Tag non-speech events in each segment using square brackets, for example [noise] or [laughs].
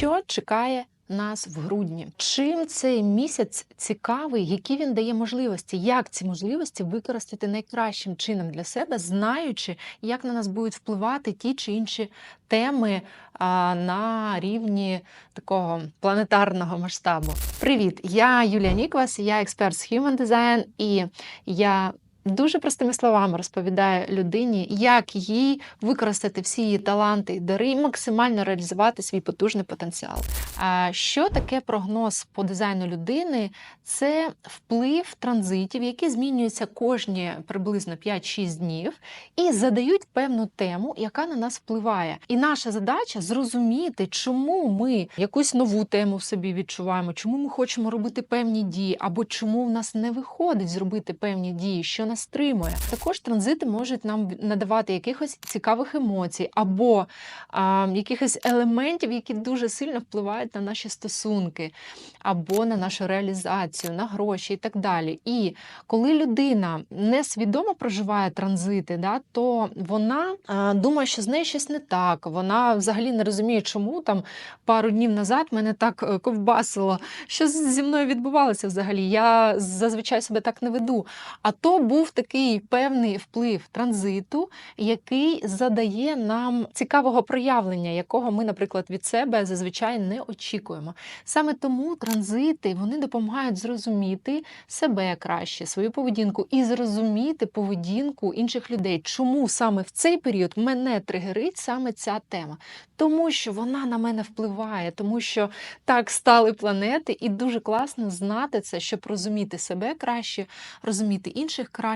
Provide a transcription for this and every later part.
Що чекає нас в грудні? Чим цей місяць цікавий, які він дає можливості? Як ці можливості використати найкращим чином для себе, знаючи, як на нас будуть впливати ті чи інші теми на рівні такого планетарного масштабу? Привіт! Я Юлія Ніквас, я експерт з Human Design, і я дуже простими словами розповідаю людині, як їй використати всі її таланти і дари максимально реалізувати свій потужний потенціал. А що таке прогноз по дизайну людини? Це вплив транзитів, які змінюються кожні приблизно 5-6 днів, і задають певну тему, яка на нас впливає. І наша задача зрозуміти, чому ми якусь нову тему в собі відчуваємо, чому ми хочемо робити певні дії, або чому в нас не виходить зробити певні дії, що нас стримує. Також транзити можуть нам надавати якихось цікавих емоцій, або а, якихось елементів, які дуже сильно впливають на наші стосунки, або на нашу реалізацію, на гроші і так далі. І коли людина несвідомо проживає транзити, да, то вона а, думає, що з нею щось не так. Вона взагалі не розуміє, чому там пару днів назад мене так е, ковбасило. Що зі мною відбувалося взагалі? Я зазвичай себе так не веду. А то був такий певний вплив транзиту, який задає нам цікавого проявлення, якого ми, наприклад, від себе зазвичай не очікуємо. Саме тому транзити вони допомагають зрозуміти себе краще, свою поведінку і зрозуміти поведінку інших людей. Чому саме в цей період мене тригерить саме ця тема? Тому що вона на мене впливає, тому що так стали планети, і дуже класно знати це, щоб розуміти себе краще, розуміти інших краще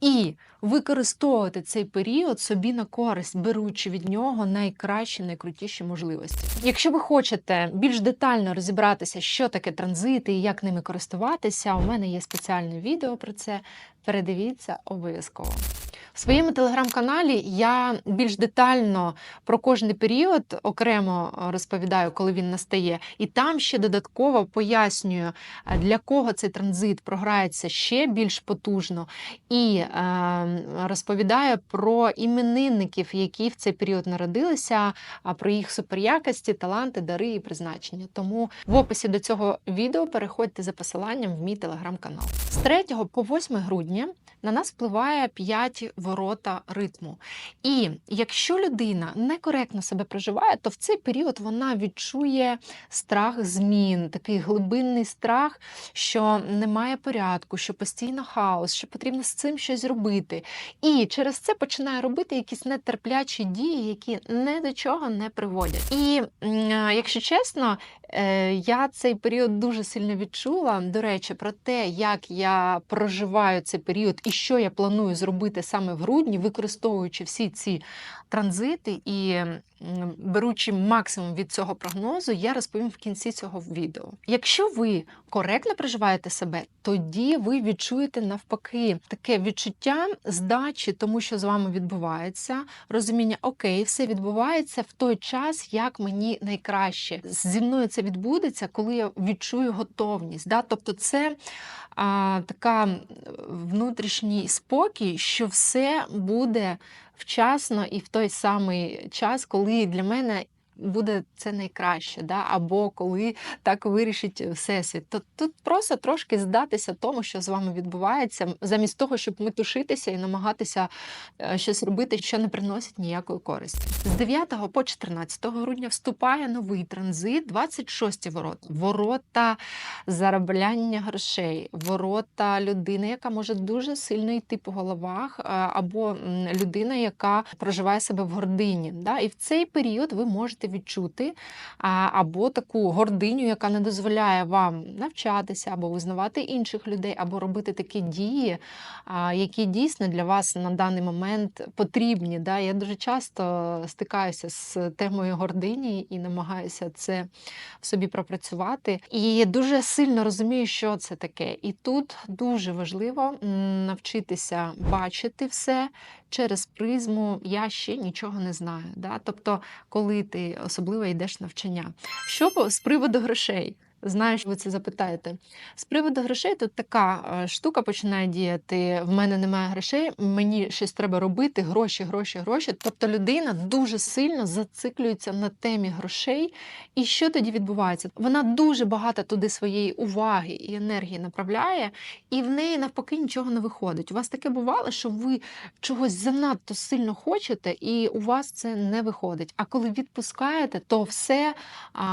і використовувати цей період собі на користь, беручи від нього найкращі, найкрутіші можливості. Якщо ви хочете більш детально розібратися, що таке транзити і як ними користуватися, у мене є спеціальне відео про це. Передивіться обов'язково. В своєму телеграм-каналі я більш детально про кожний період окремо е, розповідаю, коли він настає, і там ще додатково пояснюю, е, для кого цей транзит програється ще більш потужно, і е, розповідаю про іменинників, які в цей період народилися, а про їх суперякості, таланти, дари і призначення. Тому в описі до цього відео переходьте за посиланням в мій телеграм-канал. З 3 по 8 грудня на нас впливає 5 ворота ритму. І якщо людина некоректно себе проживає, то в цей період вона відчує страх змін, такий глибинний страх, що немає порядку, що постійно хаос, що потрібно з цим щось робити. І через це починає робити якісь нетерплячі дії, які ні до чого не приводять. І якщо чесно, я цей період дуже сильно відчула. До речі, про те, як я проживаю цей період і що я планую зробити саме в грудні, використовуючи всі ці транзити і беручи максимум від цього прогнозу, я розповім в кінці цього відео. Якщо ви коректно проживаєте себе, тоді ви відчуєте навпаки таке відчуття здачі, тому що з вами відбувається, розуміння, окей, все відбувається в той час, як мені найкраще. Зі мною це відбудеться, коли я відчую готовність. Да? Тобто, це а, така внутрішній спокій, що все буде вчасно і в той самий час, коли для мене. Буде це найкраще, да? або коли так вирішить всесвіт. То тут просто трошки здатися тому, що з вами відбувається, замість того, щоб метушитися і намагатися е, щось робити, що не приносить ніякої користі. З 9 по 14 грудня вступає новий транзит, 26 ворота. Ворота заробляння грошей, ворота людини, яка може дуже сильно йти по головах, е, або людина, яка проживає себе в гордині. Да? І в цей період ви можете відчути або таку гординю, яка не дозволяє вам навчатися, або визнавати інших людей, або робити такі дії, які дійсно для вас на даний момент потрібні. Я дуже часто стикаюся з темою гордині і намагаюся це в собі пропрацювати. І дуже сильно розумію, що це таке. І тут дуже важливо навчитися бачити все через призму я ще нічого не знаю. Да? Тобто, коли ти особливо йдеш навчання. Що з приводу грошей? Знаю, що ви це запитаєте. З приводу грошей тут така е, штука починає діяти: в мене немає грошей, мені щось треба робити, гроші, гроші, гроші. Тобто людина дуже сильно зациклюється на темі грошей. І що тоді відбувається? Вона дуже багато туди своєї уваги і енергії направляє, і в неї навпаки нічого не виходить. У вас таке бувало, що ви чогось занадто сильно хочете, і у вас це не виходить. А коли відпускаєте, то все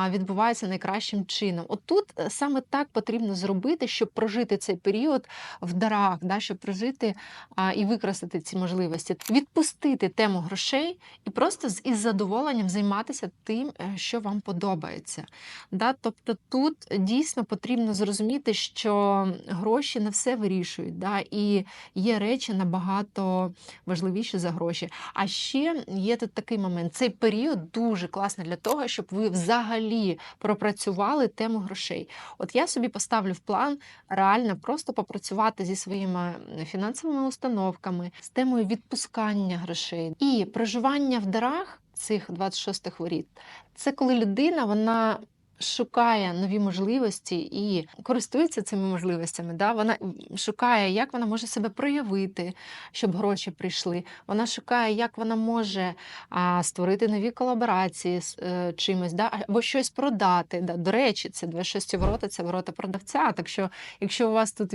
відбувається найкращим чином. От тут е, саме так потрібно зробити, щоб прожити цей період в дарах, да, щоб прожити а, і використати ці можливості, відпустити тему грошей і просто з із задоволенням займатися тим, е, що вам подобається. Да? Тобто тут дійсно потрібно зрозуміти, що гроші не все вирішують, да? і є речі набагато важливіші за гроші. А ще є тут такий момент: цей період дуже класний для того, щоб ви взагалі пропрацювали тему грошей. От я собі поставлю в план реально просто попрацювати зі своїми фінансовими установками, з темою відпускання грошей і проживання в дарах цих 26 воріт. Це коли людина вона. Шукає нові можливості і користується цими можливостями. Да? Вона шукає, як вона може себе проявити, щоб гроші прийшли. Вона шукає, як вона може а, створити нові колаборації з е, чимось, да? або щось продати. Да? До речі, це 26 ворота, це ворота продавця. Так що, якщо у вас тут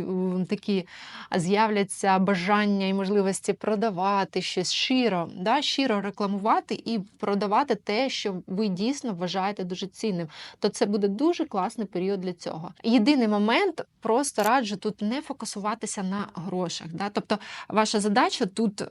такі з'являться бажання і можливості продавати щось щиро, да? щиро рекламувати і продавати те, що ви дійсно вважаєте дуже цінним, то це буде дуже класний період для цього. Єдиний момент просто раджу тут не фокусуватися на грошах. Да? Тобто, ваша задача тут е,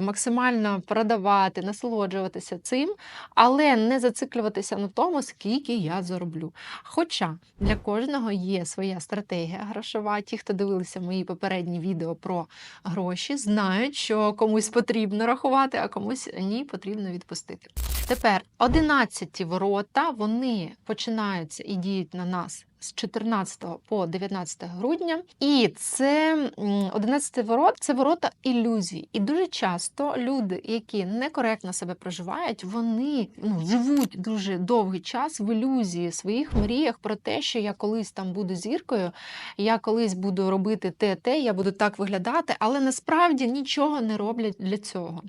максимально продавати, насолоджуватися цим, але не зациклюватися на тому, скільки я зароблю. Хоча для кожного є своя стратегія грошова. Ті, хто дивилися мої попередні відео про гроші, знають, що комусь потрібно рахувати, а комусь ні, потрібно відпустити. Тепер 11 ворота вони починаються і діють на нас з 14 по 19 грудня. І це м, 11 ворот це ворота ілюзій. І дуже часто люди, які некоректно себе проживають, вони ну, живуть дуже довгий час в ілюзії своїх мріях про те, що я колись там буду зіркою, я колись буду робити те, те, я буду так виглядати, але насправді нічого не роблять для цього.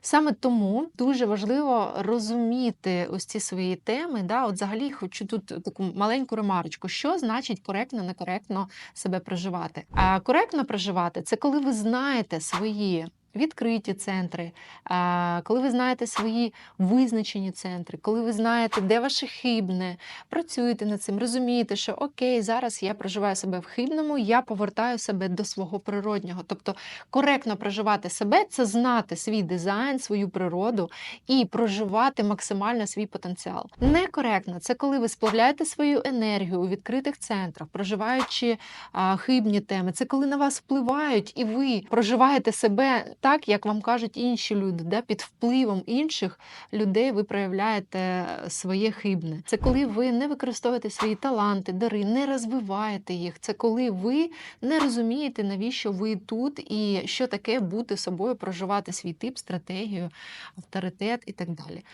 Саме тому дуже важливо розуміти ось ці свої теми. Да? От взагалі хочу тут таку маленьку ремарочку. Що значить коректно, некоректно себе проживати? А коректно проживати це коли ви знаєте свої. Відкриті центри, коли ви знаєте свої визначені центри, коли ви знаєте, де ваше хибне, працюєте над цим, розумієте, що окей, зараз я проживаю себе в хибному, я повертаю себе до свого природнього. Тобто коректно проживати себе це знати свій дизайн, свою природу і проживати максимально свій потенціал. Некоректно це коли ви сплавляєте свою енергію у відкритих центрах, проживаючи хибні теми. Це коли на вас впливають, і ви проживаєте себе так, як вам кажуть інші люди. Да? Під впливом інших людей ви проявляєте своє хибне. Це коли ви не використовуєте свої таланти, дари, не розвиваєте їх. Це коли ви не розумієте, навіщо ви тут і що таке бути собою, проживати свій тип, стратегію, авторитет і так далі.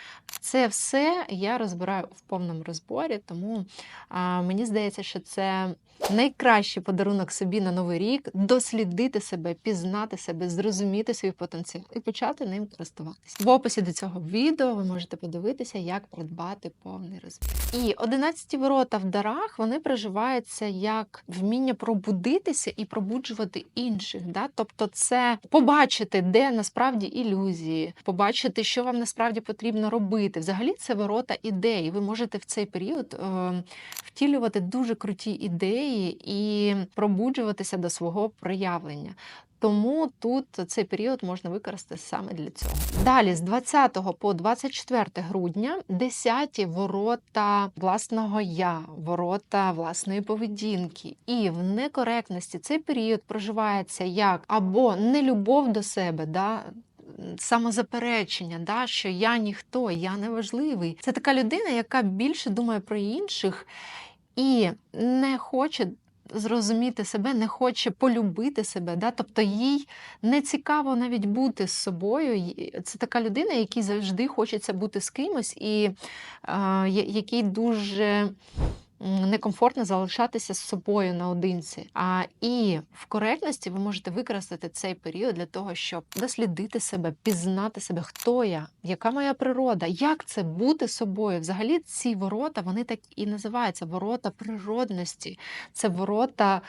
Це все я розбираю в повному розборі, тому а, мені здається, що це найкращий подарунок собі на новий рік дослідити себе, пізнати себе, зрозуміти свій потенціал і почати ним користуватися. В описі до цього відео ви можете подивитися, як придбати повний розбір. І 11 ворота в дарах вони проживаються як вміння пробудитися і пробуджувати інших. Да? Тобто, це побачити, де насправді ілюзії, побачити, що вам насправді потрібно робити. Взагалі, це ворота ідей. Ви можете в цей період е, втілювати дуже круті ідеї і пробуджуватися до свого проявлення. Тому тут цей період можна використати саме для цього. Далі, з 20 по 24 грудня, 10 ворота власного я, ворота власної поведінки. І в некоректності цей період проживається як або нелюбов до себе, да, самозаперечення, да, що я ніхто, я неважливий. Це така людина, яка більше думає про інших і не хоче зрозуміти себе, не хоче полюбити себе. Да? Тобто їй не цікаво навіть бути з собою. Це така людина, якій завжди хочеться бути з кимось, і е, я- який дуже некомфортно залишатися з собою наодинці. А і в коректності ви можете використати цей період для того, щоб дослідити себе, пізнати себе, хто я, яка моя природа, як це бути собою. Взагалі, ці ворота вони так і називаються ворота природності, це ворота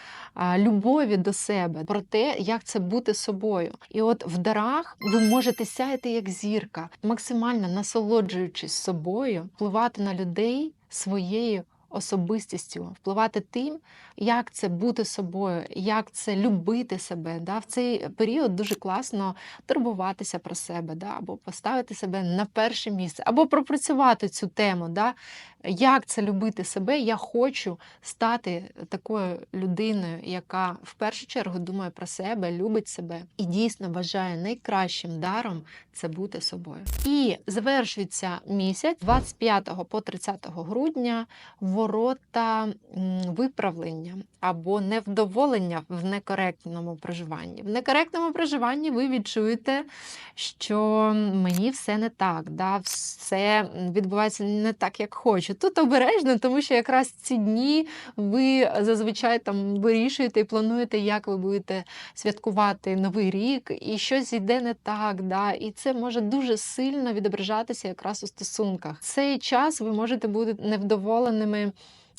любові до себе, про те, як це бути собою. І от в дарах ви можете сяяти як зірка, максимально насолоджуючись собою, впливати на людей своєю особистістю, впливати тим, як це бути собою, як це любити себе. Да? В цей період дуже класно турбуватися про себе, да? або поставити себе на перше місце, або пропрацювати цю тему. Да? Як це любити себе? Я хочу стати такою людиною, яка в першу чергу думає про себе, любить себе і дійсно вважає найкращим даром це бути собою. І завершується місяць 25 по 30 грудня м, виправлення або невдоволення в некоректному проживанні. В некоректному проживанні ви відчуєте, що мені все не так, да, все відбувається не так, як хочу. Тут обережно, тому що якраз ці дні ви зазвичай там вирішуєте і плануєте, як ви будете святкувати новий рік, і щось йде не так. Да, і це може дуже сильно відображатися якраз у стосунках. Цей час ви можете бути невдоволеними.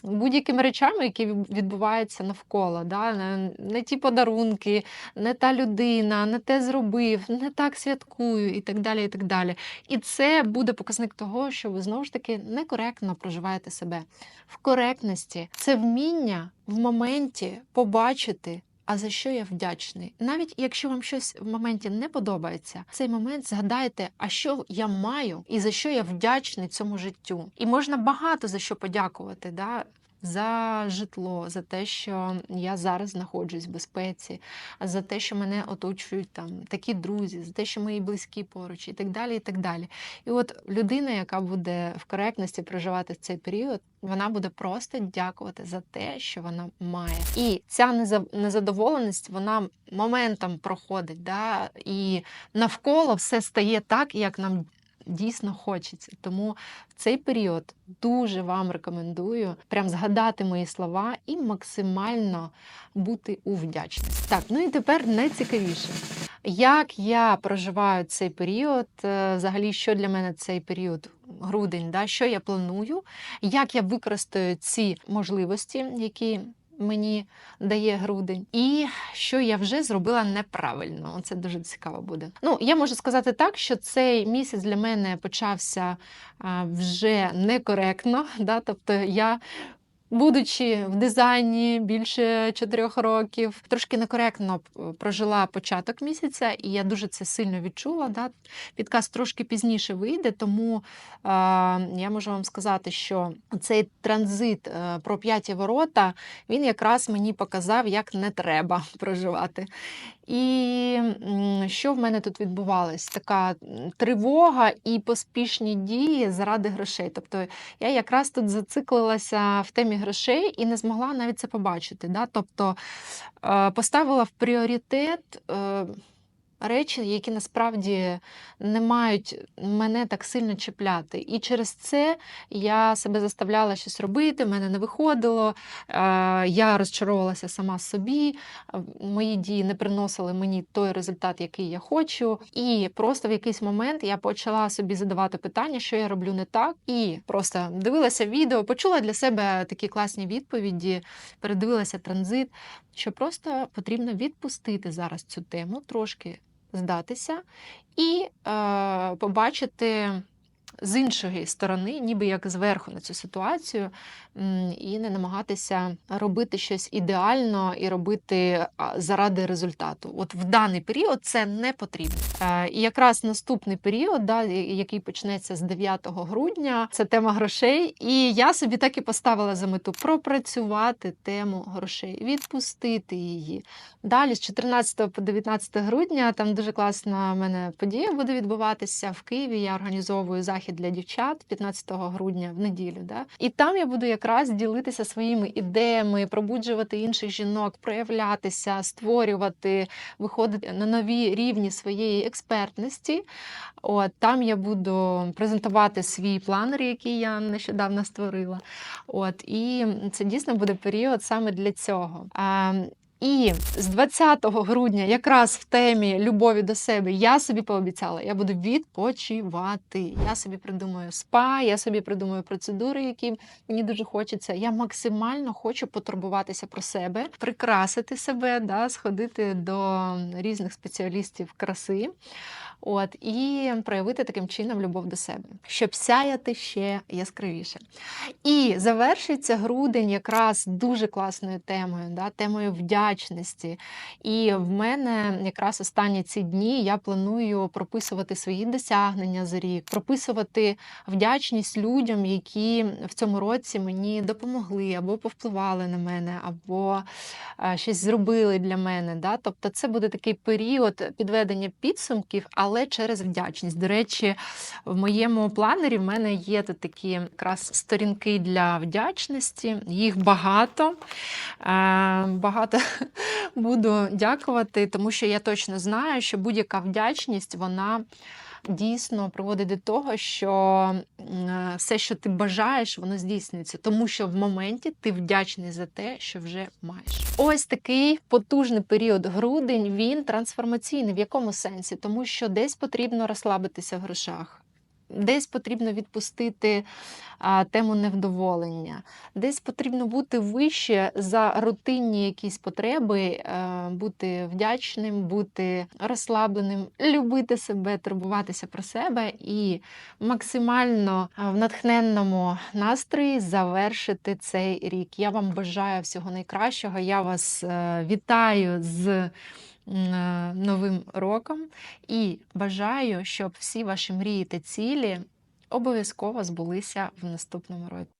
Будь-якими речами, які відбуваються навколо, да? не, не ті подарунки, не та людина, не те зробив, не так святкую і так далі. І так далі. І це буде показник того, що ви знову ж таки некоректно проживаєте себе. В коректності це вміння в моменті побачити. А за що я вдячний? Навіть якщо вам щось в моменті не подобається, в цей момент згадайте, а що я маю і за що я вдячний цьому життю. І можна багато за що подякувати. Да? За житло, за те, що я зараз знаходжусь в безпеці, за те, що мене оточують там такі друзі, за те, що мої близькі поруч, і так далі. І так далі. І от людина, яка буде в коректності проживати цей період, вона буде просто дякувати за те, що вона має. І ця неза- незадоволеність, вона моментом проходить, да? і навколо все стає так, як нам дійсно хочеться. Тому в цей період дуже вам рекомендую прям згадати мої слова і максимально бути у вдячності. Так, ну і тепер найцікавіше. Як я проживаю цей період, е, взагалі, що для мене цей період грудень, да, що я планую, як я використаю ці можливості, які мені дає грудень, і що я вже зробила неправильно. Це дуже цікаво буде. Ну, я можу сказати так, що цей місяць для мене почався вже некоректно. [laughs] Да? Тобто я. Будучи в дизайні більше чотирьох років, трошки некоректно прожила початок місяця, і я дуже це сильно відчула. Да? Підказ трошки пізніше вийде, тому е, я можу вам сказати, що цей транзит е, про п'яті ворота він якраз мені показав, як не треба [laughs] проживати. І що в мене тут відбувалось? Така тривога і поспішні дії заради грошей. Тобто я якраз тут зациклилася в темі грошей і не змогла навіть це побачити. Да? Тобто е, поставила в пріоритет. Речі, які насправді не мають мене так сильно чіпляти. І через це я себе заставляла щось робити, в мене не виходило, е, я розчаровувалася сама собі, мої дії не приносили мені той результат, який я хочу. І просто в якийсь момент я почала собі задавати питання, що я роблю не так, і просто дивилася відео, почула для себе такі класні відповіді, передивилася транзит, що просто потрібно відпустити зараз цю тему, трошки здатися і е, побачити. З іншої сторони, ніби як зверху на цю ситуацію, і не намагатися робити щось ідеально і робити заради результату. От в даний період це не потрібно. Е, І якраз наступний період, да, який почнеться з 9 грудня, це тема грошей. І я собі так і поставила за мету пропрацювати тему грошей, відпустити її. Далі з 14 по 19 грудня там дуже класна в мене подія буде відбуватися в Києві. Я організовую захід захід для дівчат 15 грудня в неділю. Да? І там я буду якраз ділитися своїми ідеями, пробуджувати інших жінок, проявлятися, створювати, виходити на нові рівні своєї експертності. От, там я буду презентувати свій планер, який я нещодавно створила. От, і це дійсно буде період саме для цього. І з 20 грудня, якраз в темі любові до себе, я собі пообіцяла, я буду відпочивати. Я собі придумаю спа, я собі придумаю процедури, які мені дуже хочеться. Я максимально хочу потурбуватися про себе, прикрасити себе, да, сходити до різних спеціалістів краси. От, і проявити таким чином любов до себе, щоб сяяти ще яскравіше. І завершується грудень якраз дуже класною темою, да, темою вдячності. І в мене якраз останні ці дні я планую прописувати свої досягнення за рік, прописувати вдячність людям, які в цьому році мені допомогли або повпливали на мене, або е, щось зробили для мене. Да? Тобто це буде такий період підведення підсумків, але через вдячність. До речі, в моєму планері в мене є тут такі якраз сторінки для вдячності. Їх багато. Е, Багато буду дякувати, тому що я точно знаю, що будь-яка вдячність, вона. Дійсно приводить до того, що е, все, що ти бажаєш, воно здійснюється, тому що в моменті ти вдячний за те, що вже маєш. Ось такий потужний період грудень. Він трансформаційний. В якому сенсі? Тому що десь потрібно розслабитися в грошах. Десь потрібно відпустити а, тему невдоволення, десь потрібно бути вище за рутинні якісь потреби, е, бути вдячним, бути розслабленим, любити себе, турбуватися про себе і максимально в натхненному настрої завершити цей рік. Я вам бажаю всього найкращого. Я вас е, вітаю з е, Новим роком і бажаю, щоб всі ваші мрії та цілі обов'язково збулися в наступному році.